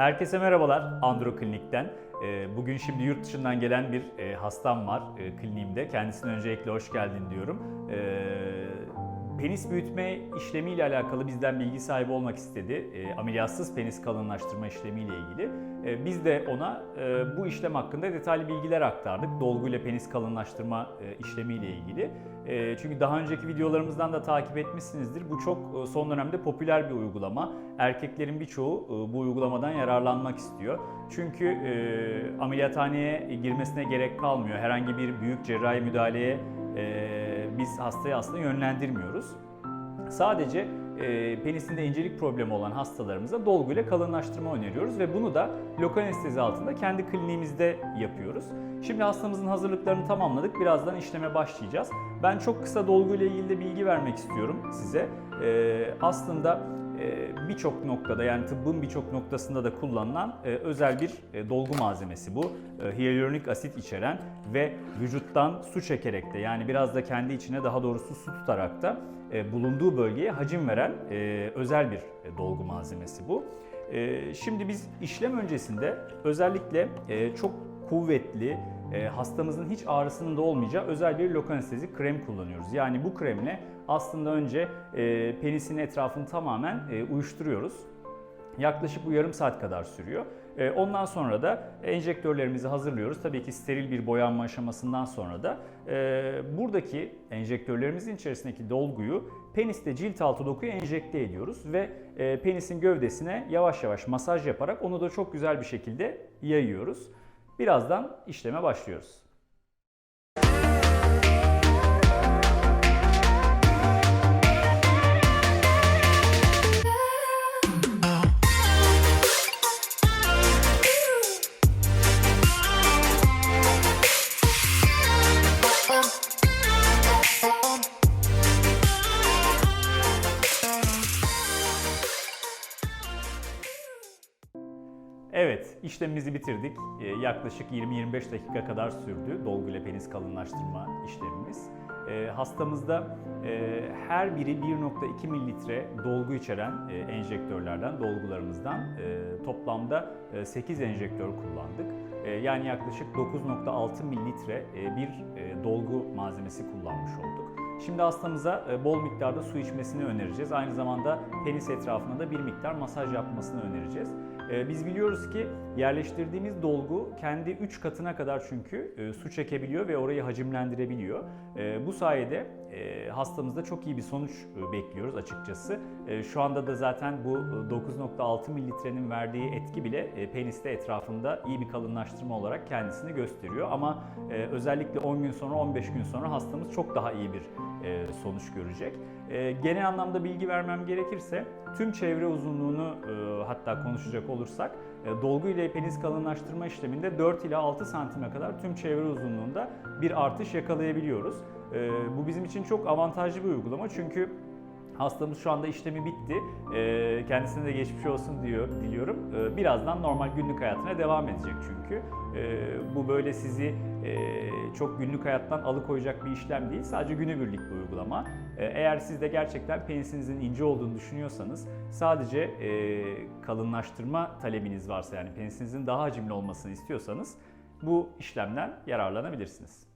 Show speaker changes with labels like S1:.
S1: Herkese merhabalar Andro Klinik'ten. Ee, Bugün şimdi yurt dışından gelen bir e, hastam var e, kliniğimde. Kendisine öncelikle hoş geldin diyorum. Penis büyütme işlemiyle alakalı bizden bilgi sahibi olmak istedi. E, Ameliyatsız penis kalınlaştırma işlemiyle ilgili. E, Biz de ona e, bu işlem hakkında detaylı bilgiler aktardık. Dolguyla penis kalınlaştırma e, işlemiyle ilgili. E, Çünkü daha önceki videolarımızdan da takip etmişsinizdir. Bu çok e, son dönemde popüler bir uygulama. Erkeklerin birçoğu e, bu uygulamadan yararlanmak istiyor. Çünkü e, ameliyathaneye girmesine gerek kalmıyor. Herhangi bir büyük cerrahi müdahaleye e, biz hastayı aslında yönlendirmiyoruz. Sadece e, penisinde incelik problemi olan hastalarımıza dolguyla kalınlaştırma öneriyoruz ve bunu da lokal anestezi altında kendi kliniğimizde yapıyoruz. Şimdi hastamızın hazırlıklarını tamamladık. Birazdan işleme başlayacağız. Ben çok kısa dolguyla ilgili de bilgi vermek istiyorum size. E, aslında birçok noktada yani tıbbın birçok noktasında da kullanılan e, özel bir e, dolgu malzemesi bu. E, Hyaluronik asit içeren ve vücuttan su çekerek de yani biraz da kendi içine daha doğrusu su tutarak da e, bulunduğu bölgeye hacim veren e, özel bir e, dolgu malzemesi bu. E, Şimdi biz işlem öncesinde özellikle e, çok kuvvetli, e, hastamızın hiç ağrısının da olmayacağı özel bir lokal anestezi krem kullanıyoruz. Yani bu kremle aslında önce e, penisin etrafını tamamen e, uyuşturuyoruz. Yaklaşık bu yarım saat kadar sürüyor. E, Ondan sonra da enjektörlerimizi hazırlıyoruz. Tabii ki steril bir boyanma aşamasından sonra da e, buradaki enjektörlerimizin içerisindeki dolguyu peniste cilt altı dokuya enjekte ediyoruz ve e, penisin gövdesine yavaş yavaş masaj yaparak onu da çok güzel bir şekilde yayıyoruz. Birazdan işleme başlıyoruz. Evet, işlemimizi bitirdik. Ee, yaklaşık 20-25 dakika kadar sürdü dolguyla penis kalınlaştırma işlemimiz. Ee, hastamızda e, her biri 1.2 mililitre dolgu içeren e, enjektörlerden, dolgularımızdan e, toplamda e, 8 enjektör kullandık. Yani yaklaşık 9.6 mililitre bir dolgu malzemesi kullanmış olduk. Şimdi hastamıza bol miktarda su içmesini önereceğiz. Aynı zamanda penis etrafına da bir miktar masaj yapmasını önereceğiz. E, Biz biliyoruz ki yerleştirdiğimiz dolgu kendi 3 katına kadar çünkü e, su çekebiliyor ve orayı hacimlendirebiliyor. E, Bu sayede e, hastamızda çok iyi bir sonuç bekliyoruz açıkçası. Şu anda da zaten bu e, 9.6 mililitrenin verdiği etki bile peniste etrafında iyi bir kalınlaştırma olarak kendisini gösteriyor. Ama özellikle 10 gün sonra 15 gün sonra hastamız çok daha iyi bir sonuç görecek. Genel anlamda bilgi vermem gerekirse tüm çevre uzunluğunu hatta konuşacak olursak e, dolgu ile penis kalınlaştırma işleminde 4 ila 6 santime kadar tüm çevre uzunluğunda bir artış yakalayabiliyoruz. E, Bu bizim için çok avantajlı bir uygulama çünkü Hastamız şu anda işlemi bitti. E, Kendisine de geçmiş olsun diyor, diliyorum. E, Birazdan normal günlük hayatına devam edecek çünkü. E, Bu böyle sizi e, çok günlük hayattan alıkoyacak bir işlem değil. Sadece günübirlik bir uygulama. Eğer siz de gerçekten penisinizin ince olduğunu düşünüyorsanız sadece e, kalınlaştırma talebiniz varsa yani penisinizin daha hacimli olmasını istiyorsanız bu işlemden yararlanabilirsiniz.